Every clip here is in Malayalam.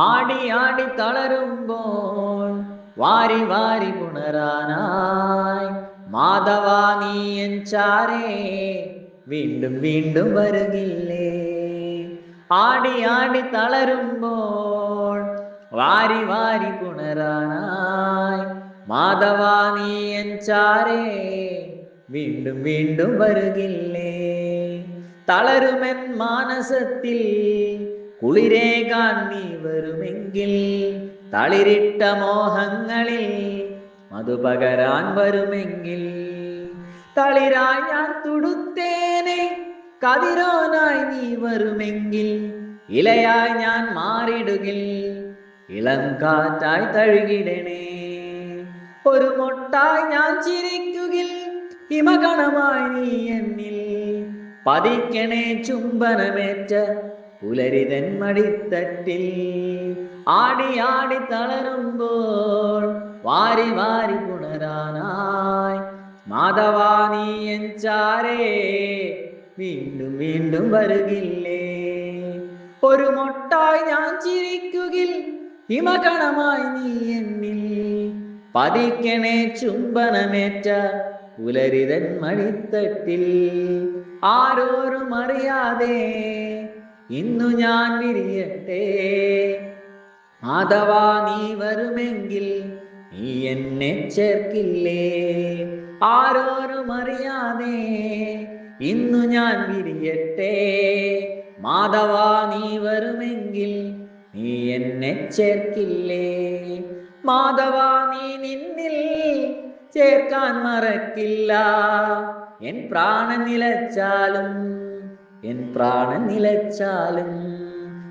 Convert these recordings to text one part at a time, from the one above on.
ആടി ആടി തളരുമ്പോൾ വാരി വാരി പുണരാനായി മാധവാ നീ എൻ ചാരേ വീണ്ടും വീണ്ടും വരുകില്ലേ ആടി ആടി തളരുമ്പോൾ വാരി വാരി പുണരാനായി മാധവാ നീ എൻ ചാരേ വീണ്ടും വീണ്ടും വരുകില്ലേ തളരുമെൻ മാനസത്തിൽ കുളിരേകാൻ നീ വരുമെങ്കിൽ തളിരിട്ട മോഹങ്ങളിൽ മധുപകരാൻ വരുമെങ്കിൽ. തളിരായി ഞാൻ തുടുത്തേനെ കതിരോനായി നീ വരുമെങ്കിൽ ഇലയായി ഞാൻ മാറിടുകിൽ ഇളം കാറ്റായി തഴുകിടണേ. ഒരു മൊട്ടായി ഞാൻ ചിരിക്കുകിൽ ഹിമകണമായി നീ എന്നിൽ. പതിക്കണേ ചുംബനമേറ്റ പുലരിതൻ മടിത്തട്ടിൽ ആടി ആടി തളരുമ്പോൾ വാരി വാരി പുണരാനായി. മാധവാ എൻ ചാരേ വീണ്ടും വീണ്ടും വരുകില്ലേ. ഒരു മൊട്ടായി ഞാൻ ചിരിക്കുകിൽ ഹിമകണമായി നീ എന്നിൽ. പതിക്കണേ ചുംബനമേറ്റ പുലരിതൻ മടിത്തട്ടിൽ ആരോരും അറിയാതെ ഇന്നു ഞാൻ വിരിയട്ടെ. മാധവാ നീ വരുമെങ്കിൽ നീ എന്നെ ചേർക്കില്ലേ? ആരോരും അറിയാതെ ഇന്നു ഞാൻ വിരിയട്ടെ. മാധവാ നീ വരുമെങ്കിൽ നീ എന്നെ ചേർക്കില്ലേ? മാധവാ നീ നിന്നിൽ ചേർക്കാൻ മറക്കില്ല. എൻ പ്രാണൻ നിലച്ചാലും എൻ പ്രാണൻ നിലച്ചാലും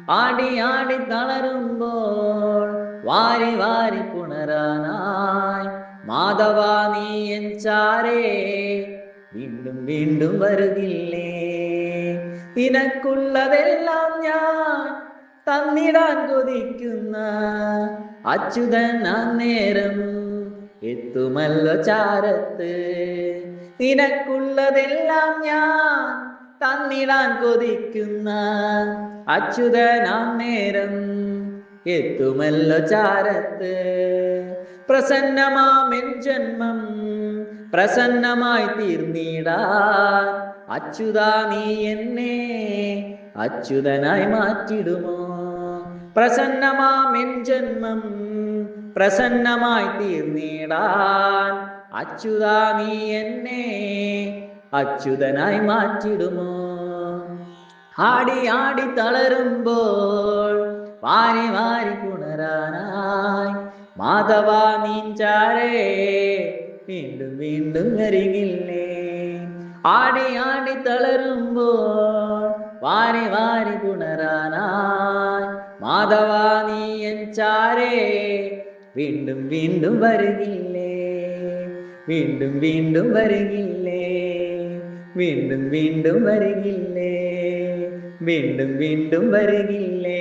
ആടി ആടി തളരുമ്പോൾ വാരി വാരി പുണരാനായി. മാധവ നീ എൻ ചാരേ വീണ്ടും വീണ്ടും വരുകില്ലേ നിനക്കുള്ളതെല്ലാം ഞാൻ തന്നിടാൻ കൊതിക്കുന്ന അച്യുതൻ അന്നേരം എത്തുമല്ലോ ചാരത്ത്. നിനക്കുള്ളതെല്ലാം ഞാൻ തന്നിടാൻ കൊതിക്കുന്ന അച്യുതൻ നേരം എത്തുമല്ലോ ചാരത്ത്. പ്രസന്നമാമെൻ ജന്മം പ്രസന്നമായി തീർന്നിടാൻ അച്യുത നീ എന്നെ അച്യുതനായി മാറ്റിടുമോ? പ്രസന്നമാമെൻ ജന്മം പ്രസന്നമായി തീർന്നിടാൻ അച്യുതാ നീ എന്നെ അച്യുതനായി മാറ്റിടുമോ ആടി ആടി തളരുമ്പോൾ വാരി വാരി പുണരാനായി. മാധവ നീഞ്ചാരേ വീണ്ടും വീണ്ടും അരികില്ലേ? ആടി ആടി തളരുമ്പോൾ വാരി വാരി പുണരാനായി. മാധവ നീ എൻ വീണ്ടും വീണ്ടും വരുകില്ലേ? വീണ്ടും വീണ്ടും വരുകില്ലേ? വീണ്ടും വീണ്ടും വരികില്ലേ? വീണ്ടും വീണ്ടും വരുകില്ലേ?